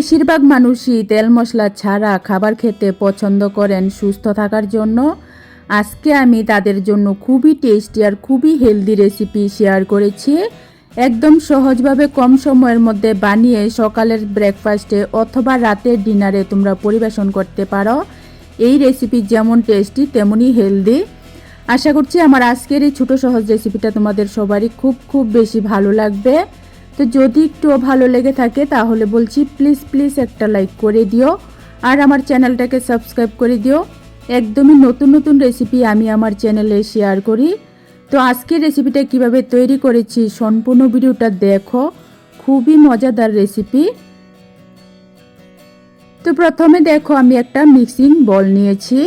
বেশিরভাগ মানুষই তেল মশলা ছাড়া খাবার খেতে পছন্দ করেন সুস্থ থাকার জন্য। আজকে আমি তাদের জন্য খুবই টেস্টি আর খুবই হেলদি রেসিপি শেয়ার করেছি। একদম সহজভাবে কম সময়ের মধ্যে বানিয়ে সকালের ব্রেকফাস্টে অথবা রাতের ডিনারে তোমরা পরিবেশন করতে পারো। এই রেসিপি যেমন টেস্টি তেমনই হেলদি আশা করছি আমার আজকের এই ছোটো সহজ রেসিপিটা তোমাদের সবারই খুব খুব বেশি ভালো লাগবে। তো যদি একটুও ভালো লেগে থাকে তাহলে বলছি প্লিজ প্লিজ একটা লাইক করে দিও। আর আমার চ্যানেলটাকে সাবস্ক্রাইব করে দিও। একদমই নতুন নতুন রেসিপি আমি আমার চ্যানেলে শেয়ার করি। তো আজকের রেসিপিটা কীভাবে তৈরি করেছি সম্পূর্ণ ভিডিওটা দেখো। খুবই মজাদার রেসিপি তো প্রথমে দেখো আমি একটা মিক্সিং বল নিয়েছি।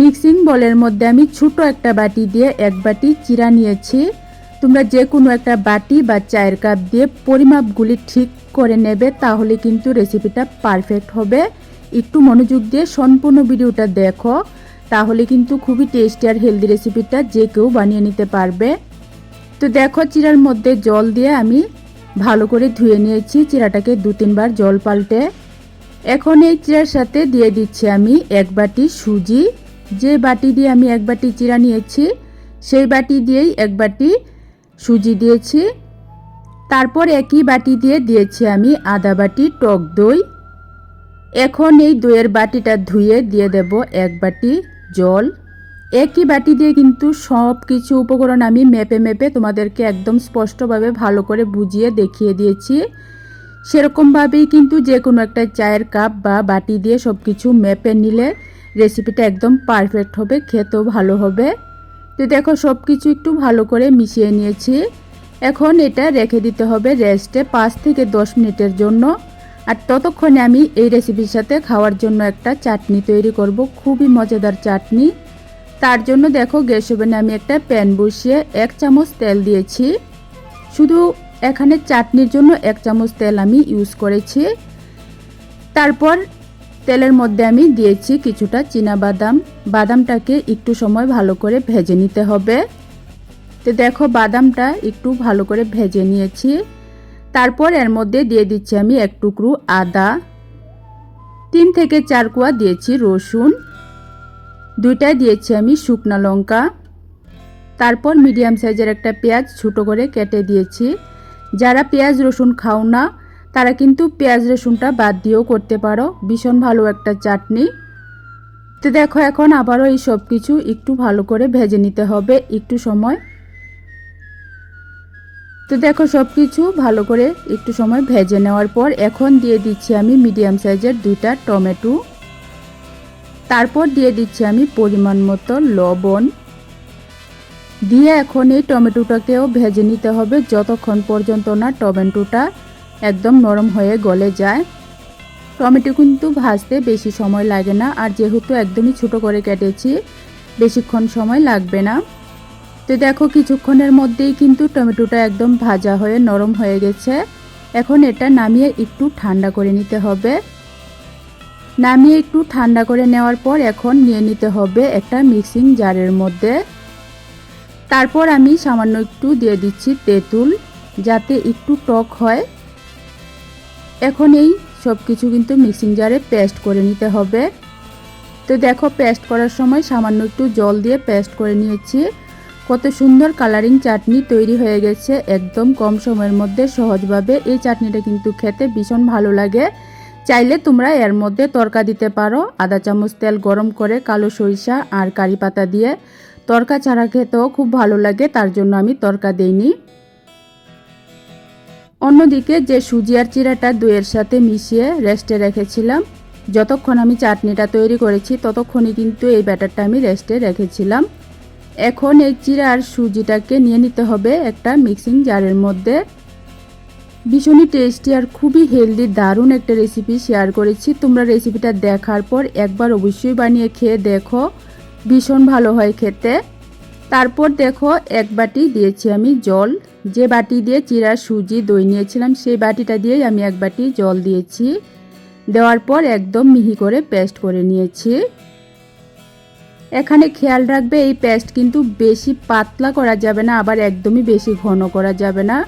মিক্সিং বলের মধ্যে আমি ছোট একটা বাটি দিয়ে এক বাটি চিরা নিয়েছি। তোমরা যে কোনো একটা বাটি বা চায়ের কাপ দিয়ে পরিমাপগুলি ঠিক করে নেবে, তাহলে কিন্তু রেসিপিটা পারফেক্ট হবে। একটু মনোযোগ দিয়ে সম্পূর্ণ ভিডিওটা দেখো, তাহলে কিন্তু খুবই টেস্টি আর হেলদি রেসিপিটা যে কেউ বানিয়ে নিতে পারবে। তো দেখো, চিরার মধ্যে জল দিয়ে আমি ভালো করে ধুয়ে নিয়েছি। চিরাটাকে দু তিনবার জল পাল্টে। এখন এই চিরার সাথে দিয়ে দিচ্ছি আমি এক বাটি সুজি। যে বাটি দিয়ে আমি এক বাটি চিরা নিয়েছি, সেই বাটি দিয়েই এক বাটি সুজি দিয়েছি। তারপর একই বাটি দিয়ে দিয়েছি আমি আদা বাটি, টক দই। এখন এই দইয়ের বাটিটা ধুয়ে দিয়ে দেব এক বাটি জল। একই বাটি দিয়ে কিন্তু সব কিছু উপকরণ আমি মেপে মেপে তোমাদেরকে একদম স্পষ্টভাবে ভালো করে বুঝিয়ে দেখিয়ে দিয়েছি। সেরকমভাবেই কিন্তু যে কোনো একটা চায়ের কাপ বা বাটি দিয়ে সব কিছু মেপে নিলে রেসিপিটা একদম পারফেক্ট হবে, খেতেও ভালো হবে। তো দেখো সব কিছু একটু ভালো করে মিশিয়ে নিয়েছি। এখন এটা রেখে দিতে হবে রেস্টে পাঁচ থেকে দশ মিনিটের জন্য। আর ততক্ষণে আমি এই রেসিপির সাথে খাওয়ার জন্য একটা চাটনি তৈরি করব, খুবই মজাদার চাটনি। তার জন্য দেখো, গ্যাস ওভেনে আমি একটা প্যান বসিয়ে এক চামচ তেল দিয়েছি। শুধু এখানে চাটনির জন্য এক চামচ তেল আমি ইউজ করেছি। তারপর তেলের মধ্যে আমি দিয়েছি কিছুটা চীনা বাদাম। বাদামটাকে একটু সময় ভালো করে ভেজে নিতে হবে। তো দেখো, বাদামটা একটু ভালো করে ভেজে নিয়েছি। তারপর এর মধ্যে দিয়ে দিচ্ছি আমি এক টুকরো আদা। তিন থেকে চার কুয়া দিয়েছি রসুন। দুইটা দিয়েছি আমি শুকনো লঙ্কা। তারপর মিডিয়াম সাইজের একটা পেঁয়াজ ছোটো করে কেটে দিয়েছি। যারা পেঁয়াজ রসুন খাও না তারা কিন্তু পেঁয়াজ রসুনটা বাদ দিয়েও করতে পারো। ভীষণ ভালো একটা চাটনি। তো দেখো, এখন আবারও এই সব কিছু একটু ভালো করে ভেজে নিতে হবে একটু সময়। তো দেখো সব কিছু ভালো করে একটু সময় ভেজে নেওয়ার পর এখন দিয়ে দিচ্ছি আমি মিডিয়াম সাইজের দুইটা টমেটো। তারপর দিয়ে দিচ্ছি আমি পরিমাণ মতো লবণ। দিয়ে এখন এই টমেটোটাকেও ভেজে নিতে হবে যতক্ষণ পর্যন্ত না টমেটোটা একদম নরম হয়ে গলে যায়। টমেটো কিন্তু ভাজতে বেশি সময় লাগে না, আর যেহেতু একদমই ছোট করে কেটেছি, বেশিক্ষণ সময় লাগবে না। তো দেখো কিছুক্ষণের মধ্যেই কিন্তু টমেটোটা একদম ভাজা হয়ে নরম হয়ে গেছে। এখন এটা নামিয়ে একটু ঠান্ডা করে নিতে হবে। নামিয়ে একটু ঠান্ডা করে নেওয়ার পর এখন নিয়ে নিতে হবে একটা মিক্সিং জারের মধ্যে। তারপর আমি সামান্য একটু দিয়ে দিচ্ছি তেঁতুল, যাতে একটু টক হয়। এখন এই সব কিছু কিন্তু মিক্সিং জারে পেস্ট করে নিতে হবে। তো দেখো, পেস্ট করার সময় সামান্য একটু জল দিয়ে পেস্ট করে নিয়েছি। কত সুন্দর কালারিং চাটনি তৈরি হয়ে গেছে। একদম কম সময়ের মধ্যে সহজভাবে এই চাটনিটা কিন্তু খেতে ভীষণ ভালো লাগে। চাইলে তোমরা এর মধ্যে তরকা দিতে পারো। আদা চামচ তেল গরম করে কালো সরিষা আর কারি পাতা দিয়ে। তরকা ছাড়া খেতেও খুব ভালো লাগে, তার জন্য আমি তরকা দেইনি। অন্যদিকে যে সুজি আর চিরাটা দইয়ের সাথে মিশিয়ে রেস্টে রেখেছিলাম, যতক্ষণ আমি চাটনিটা তৈরি করেছি ততক্ষণই কিন্তু এই ব্যাটারটা আমি রেস্টে রেখেছিলাম। এখন এই চিরা আর সুজিটাকে নিয়ে নিতে হবে একটা মিক্সিং জারের মধ্যে। ভীষণই টেস্টি আর খুবই হেলদি, দারুণ একটা রেসিপি শেয়ার করেছি। তোমরা রেসিপিটা দেখার পর একবার অবশ্যই বানিয়ে খেয়ে দেখো, ভীষণ ভালো হয় খেতে। তারপর দেখো এক বাটি দিয়েছি আমি জল। যে বাটি দিয়ে চিরা সুজি দই নিয়েছিলাম, সেই বাটিটা দিয়েই আমি এক বাটি জল দিয়েছি। দেওয়ার পর একদম মিহি করে পেস্ট করে নিয়েছি। এখানে খেয়াল রাখবে, এই পেস্ট কিন্তু বেশি পাতলা করা যাবে না, আবার একদমই বেশি ঘন করা যাবে না।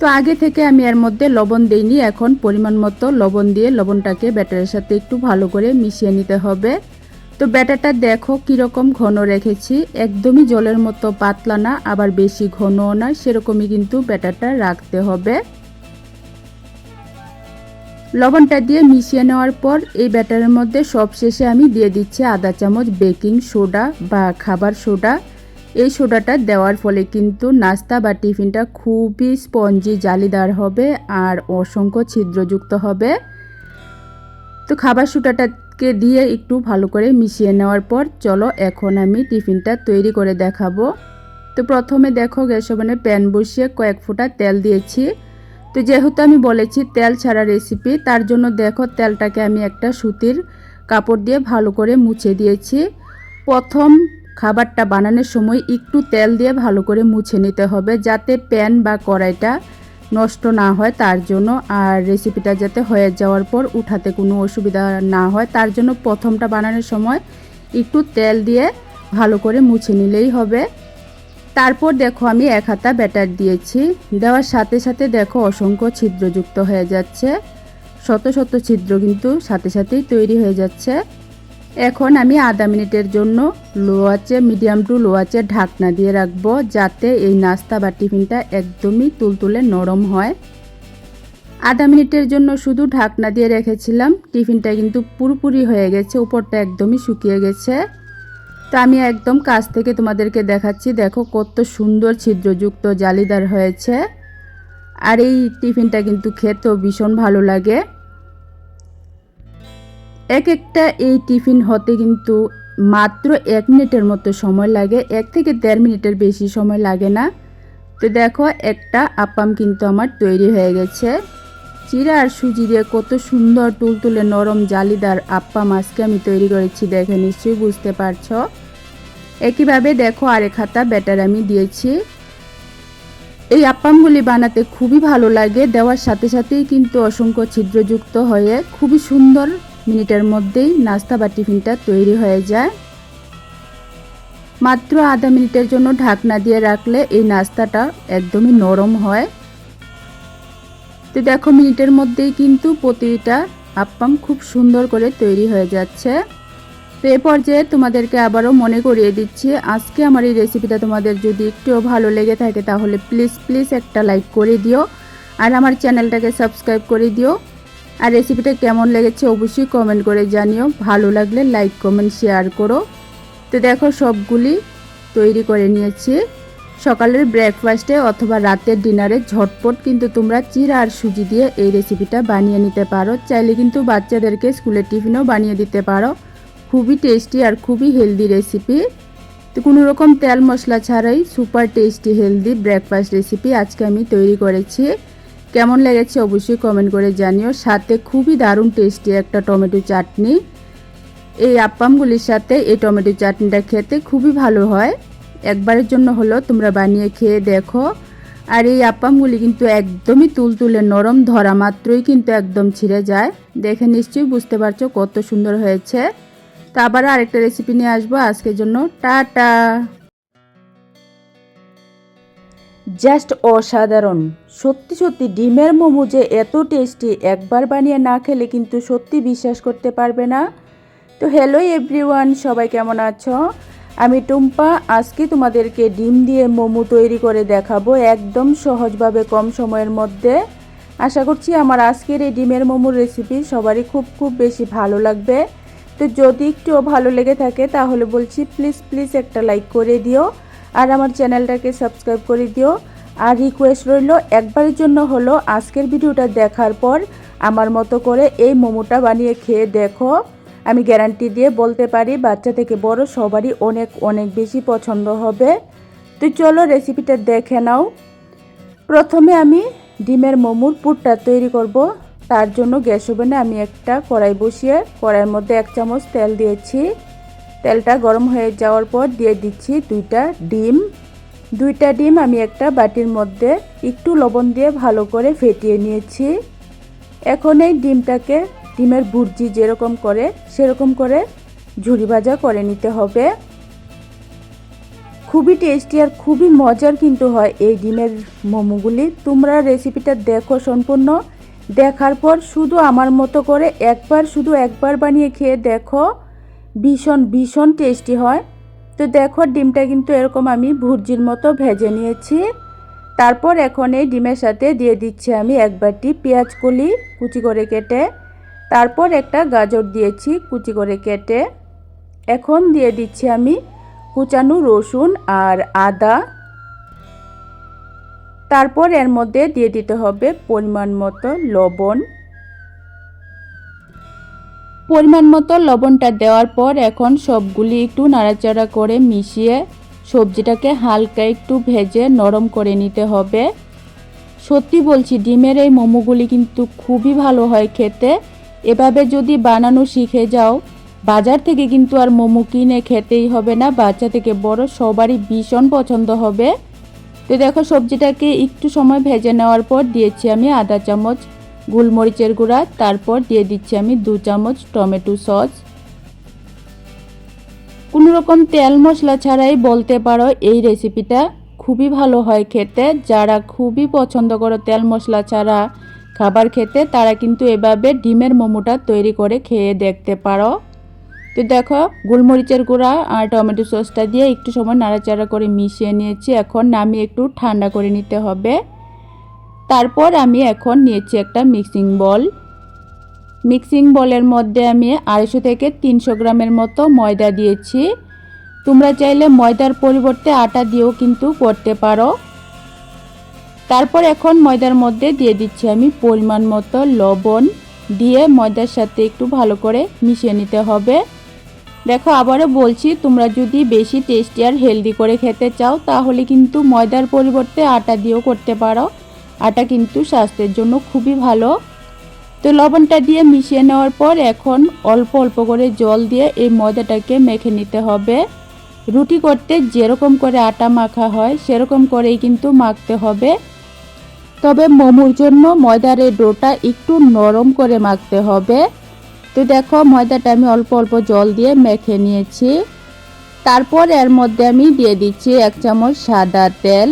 তো আগে থেকে আমি এর মধ্যে লবণ দিইনি, এখন পরিমাণ মতো লবণ দিয়ে লবণটাকে ব্যাটারের সাথে একটু ভালো করে মিশিয়ে নিতে হবে। তো ব্যাটারটা দেখো কীরকম ঘন রেখেছি। একদমই জলের মতো পাতলা না, আবার বেশি ঘনও না সেরকমই কিন্তু ব্যাটারটা রাখতে হবে। লবণটা দিয়ে মিশিয়ে নেওয়ার পর এই ব্যাটারের মধ্যে সবশেষে আমি দিয়ে দিচ্ছি আধা চামচ বেকিং সোডা বা খাবার সোডা। এই সোডাটা দেওয়ার ফলে কিন্তু নাস্তা বা টিফিনটা খুবই স্পঞ্জি, জালিদার হবে আর অসংখ্য ছিদ্রযুক্ত হবে। তো খাবার সোডাটাকে দিয়ে একটু ভালো করে মিশিয়ে নেওয়ার পর চলো এখন আমি টিফিনটা তৈরি করে দেখাবো। তো প্রথমে দেখো গ্যাস ওভেনে প্যান বসিয়ে কয়েক ফোঁটা তেল দিয়েছি। তো যেহেতু আমি বলেছি তেল ছাড়া রেসিপি তার জন্য দেখো তেলটাকে আমি একটা সুতির কাপড় দিয়ে ভালো করে মুছে দিয়েছি। প্রথম খাবারটা বানানোর সময় একটু তেল দিয়ে ভালো করে মুছে নিতে হবে যাতে প্যান বা কড়াইটা নষ্ট না হয় তার জন্য। আর রেসিপিটা যাতে হয়ে যাওয়ার পর উঠাতে কোনো অসুবিধা না হয়, তার জন্য প্রথমটা বানানোর সময় একটু তেল দিয়ে ভালো করে মুছে নিলেই হবে। তারপর দেখো আমি এক হাতা ব্যাটার দিয়েছি। দেওয়ার সাথে সাথে দেখো অসংখ্য ছিদ্রযুক্ত হয়ে যাচ্ছে। শত শত ছিদ্র কিন্তু সাথে সাথেই তৈরি হয়ে যাচ্ছে। এখন আমি আধা মিনিটের জন্য লো আঁচে মিডিয়াম টু লো আঁচে ঢাকনা দিয়ে রাখব যাতে এই নাস্তা বা টিফিনটা একদমই তুলতুলে নরম হয়। আধা মিনিটের জন্য শুধু ঢাকনা দিয়ে রেখেছিলাম। টিফিনটা কিন্তু পুরোপুরি হয়ে গেছে, উপরটা একদমই শুকিয়ে গেছে। তো আমি একদম কাছ থেকে তোমাদেরকে দেখাচ্ছি, দেখো কত সুন্দর ছিদ্রযুক্ত জালিদার হয়েছে। আর এই টিফিনটা কিন্তু খেতেও ভীষণ ভালো লাগে। এক একটা এই টিফিন হতে কিন্তু মাত্র এক মিনিটের মতো সময় লাগে। এক থেকে দেড় মিনিটের বেশি সময় লাগে না। তো দেখো, একটা আপাম কিন্তু আমার তৈরি হয়ে গেছে। চিরা আর সুজি দিয়ে কত সুন্দর তুলতুলে নরম জালিদার আপ্পাম আজকে আমি তৈরি করেছি, দেখে নিশ্চয়ই বুঝতে পারছ। একইভাবে দেখো, আরেক হাতা ব্যাটার আমি দিয়েছি। এই আপ্পামগুলি বানাতে খুবই ভালো লাগে, দেওয়ার সাথে সাথেই কিন্তু অসংখ্য ছিদ্রযুক্ত হয়ে খুবই সুন্দর মিনিটের মধ্যেই নাস্তা বা টিফিনটা তৈরি হয়ে যায়। মাত্র আধা মিনিটের জন্য ঢাকনা দিয়ে রাখলে এই নাস্তাটা একদমই নরম হয়। তো দেখো মিনিটের মধ্যেই কিন্তু প্রতিটা আপ্পাম খুব সুন্দর করে তৈরি হয়ে যাচ্ছে। তো এ পর্যায়ে তোমাদেরকে আবারও মনে করিয়ে দিচ্ছি, আজকে আমার এই রেসিপিটা তোমাদের যদি একটুও ভালো লেগে থাকে তাহলে প্লিজ প্লিজ একটা লাইক করে দিও। আর আমার চ্যানেলটাকে সাবস্ক্রাইব করে দিও। আর রেসিপিটা কেমন লেগেছে অবশ্যই কমেন্ট করে জানিও। ভালো লাগলে লাইক কমেন্ট শেয়ার করো। তো দেখো সবগুলি তৈরি করে নিয়েছি। সকালের ব্রেকফাস্টে অথবা রাতের ডিনারে ঝটপট কিন্তু তোমরা চিরা আর সুজি দিয়ে এই রেসিপিটা বানিয়ে নিতে পারো। চাইলে কিন্তু বাচ্চাদেরকে স্কুলের টিফিনও বানিয়ে দিতে পারো। খুবই টেস্টি আর খুবই হেলদি রেসিপি তো কোনো রকম তেল মশলা ছাড়াই super tasty healthy breakfast recipe আজকে আমি তৈরি করেছি। কেমন লেগেছে অবশ্যই কমেন্ট করে জানিও। সাথে খুবই দারুণ টেস্টি একটা টমেটো চাটনি। এই আপ্পামগুলির সাথে এই টমেটো চাটনিটা খেতে খুবই ভালো হয়। একবারের জন্য হলো তোমরা বানিয়ে খেয়ে দেখো। আর এই আপ্পামগুলি কিন্তু একদমই তুলতুলে নরম ধরা মাত্রই কিন্তু একদম ছিঁড়ে যায়। দেখে নিশ্চয়ই বুঝতে পারছ কত সুন্দর হয়েছে। তা আবার আরেকটা রেসিপি নিয়ে আসব। আজকের জন্য টাটা! জাস্ট অসাধারণ। সত্যি সত্যি ডিমের মোমো যে এত টেস্টি, একবার বানিয়ে না খেলে কিন্তু সত্যি বিশ্বাস করতে পারবে না। তো হ্যালো এভরিওয়ান সবাই কেমন আছো? আমি টুম্পা, আজকে তোমাদেরকে ডিম দিয়ে মোমো তৈরি করে দেখাবো একদম সহজভাবে কম সময়ের মধ্যে। আশা করছি আমার আজকের এই ডিমের মোমোর রেসিপি সবারই খুব খুব বেশি ভালো লাগবে। তো যদি একটুও ভালো লেগে থাকে তাহলে বলছি প্লিজ প্লিজ একটা লাইক করে দিও। আর আমার চ্যানেলটাকে সাবস্ক্রাইব করে দিও। আর রিকোয়েস্ট রইল, একবারের জন্য হলো আজকের ভিডিওটা দেখার পর আমার মতো করে এই মোমোটা বানিয়ে খেয়ে দেখো। আমি গ্যারান্টি দিয়ে বলতে পারি, বাচ্চা থেকে বড় সবারই অনেক অনেক বেশি পছন্দ হবে। তো চলো রেসিপিটা দেখে নাও। প্রথমে আমি ডিমের মোমোর পুরটা তৈরি করব। তার জন্য গ্যাস ওভেনে আমি একটা কড়াই বসিয়ে কড়াইয়ের মধ্যে এক চামচ তেল দিয়েছি। তেলটা গরম হয়ে যাওয়ার পর দিয়ে দিচ্ছি দুইটা ডিম। দুইটা ডিম আমি একটা বাটির মধ্যে একটু লবণ দিয়ে ভালো করে ফেটিয়ে নিয়েছি। এখন এই ডিমটাকে ডিমের ভুর্জি যেরকম করে সেরকম করে ঝুড়ি ভাজা করে নিতে হবে। খুবই টেস্টি আর খুবই মজার কিন্তু হয় এই ডিমের মোমোগুলি। তোমরা রেসিপিটা দেখো সম্পূর্ণ। দেখার পর শুধু আমার মতো করে একবার শুধু একবার বানিয়ে খেয়ে দেখো। ভীষণ ভীষণ টেস্টি হয়। তো দেখো, ডিমটা কিন্তু এরকম আমি ভুর্জির মতো ভেজে নিয়েছি। তারপর এখন এই ডিমের সাথে দিয়ে দিচ্ছি আমি এক বাটি পেঁয়াজ কলি কুচি করে কেটে। তারপর একটা গাজর দিয়েছি কুচি করে কেটে। এখন দিয়ে দিচ্ছি আমি কুচানো রসুন আর আদা। তারপর এর মধ্যে দিয়ে দিতে হবে পরিমাণ মতো লবণ। পরিমাণ মতো লবণটা দেওয়ার পর এখন সবগুলি একটু নাড়াচাড়া করে মিশিয়ে সবজিটাকে হালকা একটু ভেজে নরম করে নিতে হবে। সত্যি বলছি, ডিমের এই মোমোগুলি কিন্তু খুবই ভালো হয় খেতে। এভাবে যদি বানানো শিখে যাও, বাজার থেকে কিন্তু আর মোমো কিনে খেতেই হবে না, বাচ্চা থেকে বড় সবারই ভীষণ পছন্দ হবে। তো দেখো, সবজিটাকে একটু সময় ভেজে নেওয়ার পর দিয়েছি আমি আধা চামচ। গোলমরিচের গুঁড়া, তারপর দিয়ে দিচ্ছি আমি দু চামচ টমেটো সস। কোনো রকম তেল মশলা ছাড়াই বলতে পারো এই রেসিপিটা খুবই ভালো হয় খেতে। যারা খুবই পছন্দ করো তেল মশলা ছাড়া খাবার খেতে, তারা কিন্তু এভাবে ডিমের মোমোটা তৈরি করে খেয়ে দেখতে পারো। তো দেখো, গোলমরিচের গুঁড়া আর টমেটো সসটা দিয়ে একটু সময় নাড়াচাড়া করে মিশিয়ে নিয়েছি। এখন নামিয়ে একটু ঠান্ডা করে নিতে হবে। তারপর আমি এখন নিয়েছি একটা মিক্সিং বল মিক্সিং বলের মধ্যে আমি আড়াইশো থেকে তিনশো গ্রামের মতো ময়দা দিয়েছি। তোমরা চাইলে ময়দার পরিবর্তে আটা দিয়েও কিন্তু করতে পারো। তারপর এখন ময়দার মধ্যে দিয়ে দিচ্ছি আমি পরিমাণ মতো লবণ। দিয়ে ময়দার সাথে একটু ভালো করে মিশিয়ে নিতে হবে। দেখো, আবারও বলছি, তোমরা যদি বেশি টেস্টি আর হেলদি করে খেতে চাও, তাহলে কিন্তু ময়দার পরিবর্তে আটা দিয়েও করতে পারো। আটা কিন্তু স্বাস্থ্যের জন্য খুবই ভালো। তো লবণটা দিয়ে মিশিয়ে নেওয়ার পর এখন অল্প অল্প করে জল দিয়ে এই ময়দাটাকে মেখে নিতে হবে। রুটি করতে যেরকম করে আটা মাখা হয়, সেরকম করেই কিন্তু মাখতে হবে। তবে মোমোর জন্য ময়দার এই ডোটা একটু নরম করে মাখতে হবে। তো দেখো ময়দাটা আমি অল্প অল্প জল দিয়ে মেখে নিয়েছি। তারপর এর মধ্যে আমি দিয়ে দিচ্ছি এক চামচ সাদা তেল।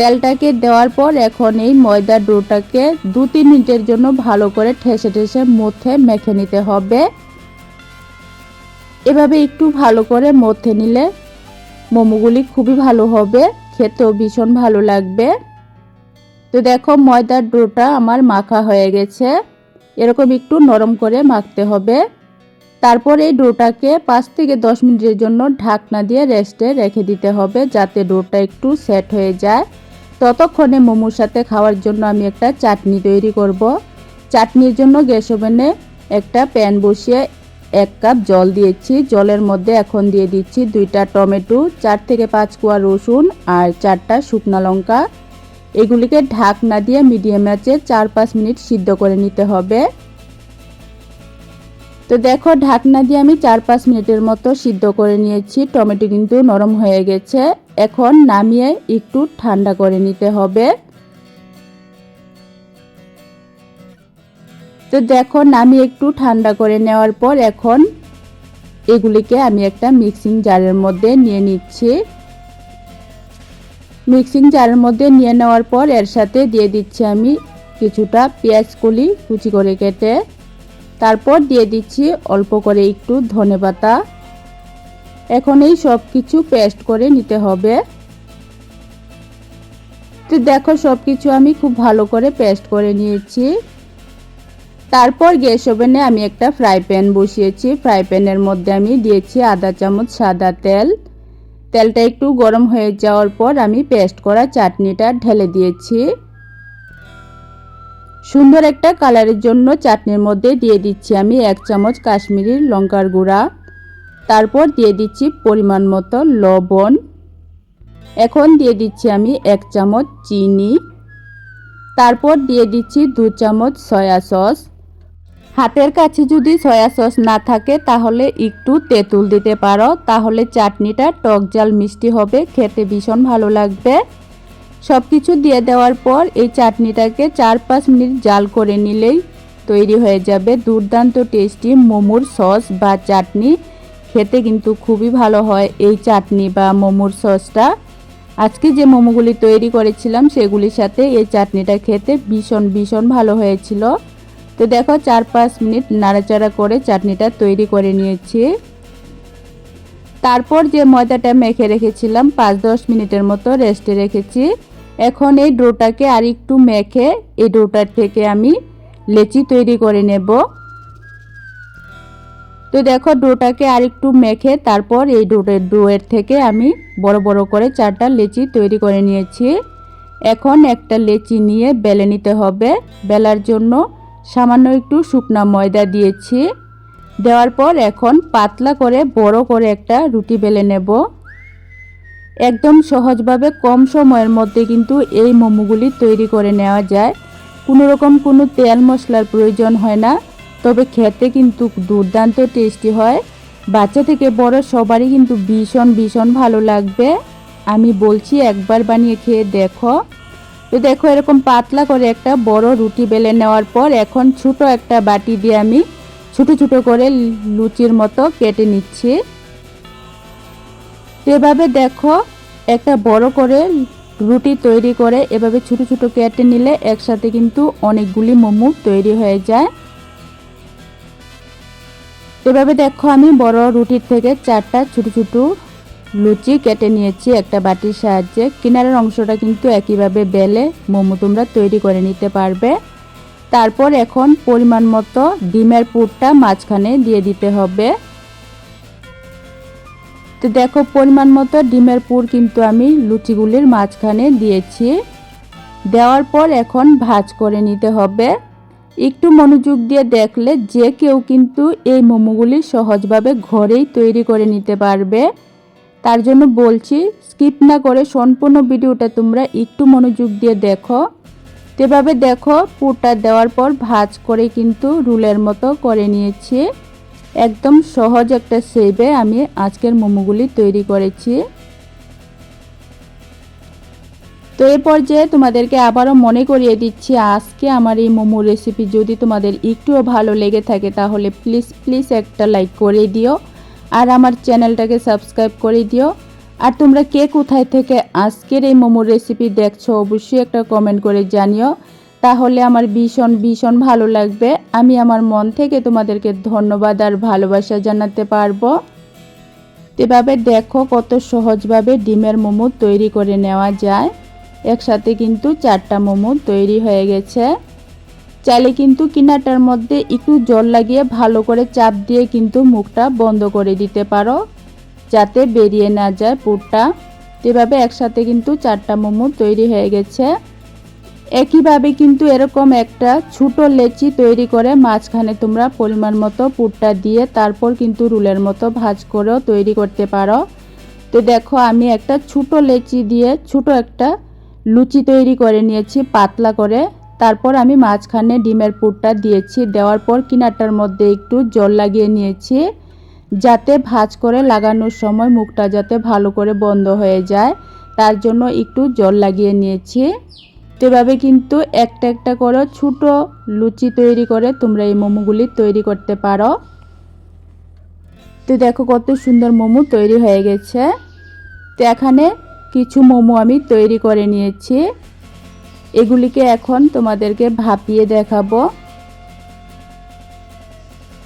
তেলটাকে দেওয়ার পর এখন এই ময়দা ডোটাকে দু তিন মিনিটের জন্য ভালো করে ঠেসে ঠেসে মধ্যে মেখে নিতে হবে। এভাবে একটু ভালো করে মধ্যে নিলে মোমোগুলি খুবই ভালো হবে, খেতেও ভীষণ ভালো লাগবে। তো দেখো ময়দার ডোটা আমার মাখা হয়ে গেছে, এরকম একটু নরম করে মাখতে হবে। তারপর এই ডোটাকে পাঁচ থেকে দশ মিনিটের জন্য ঢাকনা দিয়ে রেস্টে রেখে দিতে হবে যাতে ডোটা একটু সেট হয়ে যায়। ততক্ষণে মোমোর সাথে খাওয়ার জন্য আমি একটা চাটনি তৈরি করব। চাটনির জন্য গ্যাস ওভেনে একটা প্যান বসিয়ে এক কাপ জল দিয়েছি। জলের মধ্যে এখন দিয়ে দিচ্ছি দুইটা টমেটো, চার থেকে পাঁচ কোয়া রসুন আর চারটা শুকনো লঙ্কা। এগুলিকে ঢাকনা দিয়ে মিডিয়াম আঁচে চার পাঁচ মিনিট সিদ্ধ করে নিতে হবে। তো দেখো, ঢাকনা দিয়ে আমি চার পাঁচ মিনিটের মতো সিদ্ধ করে নিয়েছি। টমেটো কিন্তু নরম হয়ে গেছে। এখন নামিয়ে একটু ঠান্ডা করে নিতে হবে। তো দেখো, নামিয়ে একটু ঠান্ডা করে নেওয়ার পর এখন এগুলিকে আমি একটা মিক্সিং জারের মধ্যে নিয়ে নিচ্ছি। মিক্সিং জারের মধ্যে নিয়ে নেওয়ার পর এর সাথে দিয়ে দিচ্ছি আমি কিছুটা পেঁয়াজ কুচি করে কেটে। তারপর দিয়ে দিচ্ছি অল্প করে একটু ধনে পাতা। এখন এই সব কিছু পেস্ট করে নিতে হবে। তো দেখো সব কিছু আমি খুব ভালো করে পেস্ট করে নিয়েছি। তারপর গ্যাস ওভেনে আমি একটা ফ্রাই প্যান বসিয়েছি। ফ্রাই প্যানের মধ্যে আমি দিয়েছি আধা চামচ সাদা তেল। তেলটা একটু গরম হয়ে যাওয়ার পর আমি পেস্ট করা চাটনিটা ঢেলে দিয়েছি। সুন্দর একটা কালারের জন্য চাটনির মধ্যে দিয়ে দিচ্ছি আমি এক চামচ কাশ্মীরি লঙ্কার গুঁড়া। তারপর দিয়ে দিচ্ছি পরিমাণ মতো লবণ। এখন দিয়ে দিচ্ছি আমি এক চামচ চিনি। তারপর দিয়ে দিচ্ছি দু চামচ সয়া সস। হাতের কাছে যদি সয়া সস না থাকে তাহলে একটু তেঁতুল দিতে পারো, তাহলে চাটনিটা টক জাল মিষ্টি হবে, খেতে ভীষণ ভালো লাগবে। সব কিছু দিয়ে দেওয়ার পর এই চাটনিটাকে চার পাঁচ মিনিট জাল করে নিলেই তৈরি হয়ে যাবে দুর্দান্ত টেস্টি মোমোর সস বা চাটনি। খেতে কিন্তু খুবই ভালো হয় এই চাটনি বা মোমোর সসটা আজকে যে মোমোগুলি তৈরি করেছিলাম, সেগুলির সাথে এই চাটনিটা খেতে ভীষণ ভীষণ ভালো হয়েছিল। তো দেখো চার পাঁচ মিনিট নাড়াচাড়া করে চাটনিটা তৈরি করে নিয়েছি। তারপর যে ময়দাটা মেখে রেখেছিলাম, পাঁচ দশ মিনিটের মতো রেস্টে রেখেছি। এখন এই ডোটাকে আর একটু মেখে এই ডোটার থেকে আমি লেচি তৈরি করে নেব। তো দেখো ডোটাকে আর একটু মেখে তারপর এই ডোটের ডোয়ের থেকে আমি বড় বড় করে চারটা লেচি তৈরি করে নিয়েছি। এখন একটা লেচি নিয়ে বেলে নিতে হবে। বেলার জন্য সামান্য একটু শুকনা ময়দা দিয়েছি। দেওয়ার পর এখন পাতলা করে বড় করে একটা রুটি বেলে নেব। একদম সহজভাবে কম সময়ের মধ্যে কিন্তু এই মোমোগুলি তৈরি করে নেওয়া যায়। কোনো রকম কোনো তেল মশলার প্রয়োজন হয় না, তবে খেতে কিন্তু দুর্দান্ত টেস্টি হয়। বাচ্চা থেকে বড় সবারই কিন্তু ভীষণ ভীষণ ভালো লাগবে। আমি বলছি একবার বানিয়ে খেয়ে দেখো। তো দেখো এরকম পাতলা করে একটা বড় রুটি বেলে নেওয়ার পর এখন ছোট একটা বাটি দিয়ে আমি ছোট ছোট করে লুচির মতো কেটে নিচ্ছি। তো এভাবে দেখো, একটা বড় করে রুটি তৈরি করে এভাবে ছোট ছোট কেটে নিলে একসাথে কিন্তু অনেকগুলি মোমো তৈরি হয়ে যায়। এভাবে দেখো, আমি বড় রুটির থেকে চারটা ছোট ছোট লুচি কেটে নিয়েছি একটা বাটির সাহায্যে। কিনারের অংশটা কিন্তু একইভাবে বেলে মোমো তোমরা তৈরি করে নিতে পারবে। তারপর এখন পরিমাণ মতো ডিমের পুরটা মাঝখানে দিয়ে দিতে হবে। তো দেখো, পরিমাণ মতো ডিমের পুর কিন্তু আমি লুচিগুলির মাঝখানে দিয়েছি। দেওয়ার পর এখন ভাজ করে নিতে হবে। একটু মনোযোগ দিয়ে দেখলে যে কেউ কিন্তু এই মোমোগুলি সহজভাবে ঘরেই তৈরি করে নিতে পারবে। তার জন্য বলছি, স্কিপ না করে সম্পূর্ণ ভিডিওটা তোমরা একটু মনোযোগ দিয়ে দেখো। এভাবে দেখো, পুরটা দেওয়ার পর ভাজ করে কিন্তু রুলের মতো করে নিয়েছি। একদম সহজ একটা সেবে আমি আজকের মোমোগুলি তৈরি করেছি। তো এই পর্যায়ে তোমাদেরকে আবারও মনে করিয়ে দিচ্ছি, আজকে আমার এই মোমো রেসিপি যদি তোমাদের একটুও ভালো লেগে থাকে তাহলে প্লিজ প্লিজ একটা লাইক করে দিও। আর আমার চ্যানেলটাকে সাবস্ক্রাইব করে দিও। আর তোমরা কে কোথায় থেকে আজকের এই মোমোর রেসিপি দেখছ, অবশ্যই একটা কমেন্ট করে জানিও। তাহলে আমার ভীষণ ভীষণ ভালো লাগবে। আমি আমার মন থেকে তোমাদেরকে ধন্যবাদ আর ভালোবাসা জানাতে পারব। এভাবে দেখো কত সহজভাবে ডিমের মোমো তৈরি করে নেওয়া যায়। একসাথে কিন্তু চারটা মোমো তৈরি হয়ে গেছে। চাইলে কিন্তু কিনাটার মধ্যে একটু জল লাগিয়ে ভালো করে চাপ দিয়ে কিন্তু মুখটা বন্ধ করে দিতে পারো। যাতে বেরিয়ে না যায় পুরটা। এভাবে একসাথে কিন্তু চারটা মোমো তৈরি হয়ে গেছে। একইভাবে কিন্তু এরকম একটা ছোট লেচি তৈরি করে মাঝখানে তোমরা পরিমাণ মতো পুরটা দিয়ে তারপর কিন্তু রুলের মতো ভাজ করেও তৈরি করতে পারো। তো দেখো, আমি একটা ছোট লেচি দিয়ে ছোট একটা লুচি তৈরি করে নিয়েছি পাতলা করে। তারপর আমি মাঝখানে ডিমের পুরটা দিয়েছি। দেওয়ার পর কিনারটার মধ্যে একটু জল লাগিয়ে নিয়েছি। যাতে ভাজ করে লাগানোর সময় মুখটা যাতে ভালো করে বন্ধ হয়ে যায়, তার জন্য একটু জল লাগিয়ে নিয়েছি। তো এভাবে কিন্তু একটা একটা করে ছোট লুচি তৈরি করে তোমরা এই মোমোগুলি তৈরি করতে পারো। তো দেখো কত সুন্দর মোমো তৈরি হয়ে গেছে। তো এখানে কিছু মোমো আমি তৈরি করে নিয়েছি। এগুলিকে এখন তোমাদেরকে ভাপিয়ে দেখাবো।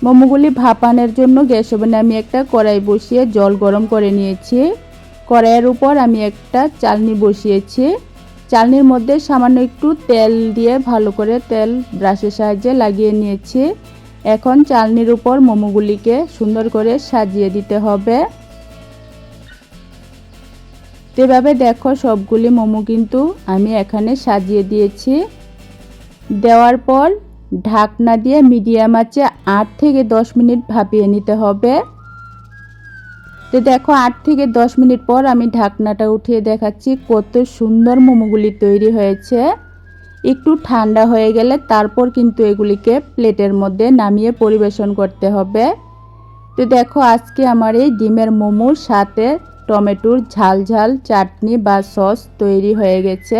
মোমোগুলি ভাপানোর জন্য গ্যাস ওভেনে আমি একটা কড়াই বসিয়ে জল গরম করে নিয়েছি। কড়াইয়ের উপর আমি একটা চালনি বসিয়েছি। চালনির মধ্যে সামান্য একটু তেল দিয়ে ভালো করে তেল ব্রাশের সাহায্যে লাগিয়ে নিয়েছি। এখন চালনির উপর মোমোগুলিকে সুন্দর করে সাজিয়ে দিতে হবে। এভাবে দেখো সবগুলি মোমো কিন্তু আমি এখানে সাজিয়ে দিয়েছি। দেওয়ার পর ঢাকনা দিয়ে মিডিয়াম আছে আট থেকে দশ মিনিট ভাপিয়ে নিতে হবে। তো দেখো, আট থেকে দশ মিনিট পর আমি ঢাকনাটা উঠিয়ে দেখাচ্ছি কত সুন্দর মোমোগুলি তৈরি হয়েছে। একটু ঠান্ডা হয়ে গেলে তারপর কিন্তু এগুলিকে প্লেটের মধ্যে নামিয়ে পরিবেশন করতে হবে। তো দেখো, আজকে আমার এই ডিমের মোমোর সাথে টমেটোর ঝাল ঝাল চাটনি বা সস তৈরি হয়ে গেছে।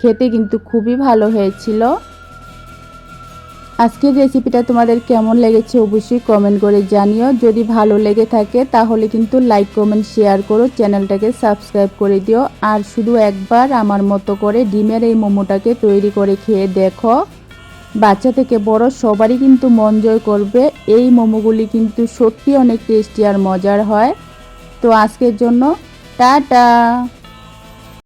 খেতে কিন্তু খুবই ভালো হয়েছিল। আজকের রেসিপিটা তোমাদের কেমন লেগেছে অবশ্যই কমেন্ট করে জানিও। যদি ভালো লেগে থাকে, তাহলে কিন্তু লাইক কমেন্ট শেয়ার করো। চ্যানেলটাকে সাবস্ক্রাইব করে দিও। আর শুধু একবার আমার মতো করে ডিমের এই মোমোটাকে তৈরি করে খেয়ে দেখো। বাচ্চা থেকে বড় সবারই কিন্তু মন জয় করবে। এই মোমোগুলি কিন্তু সত্যি অনেক টেস্টি আর মজার হয়। তো আজকের জন্য টাটা!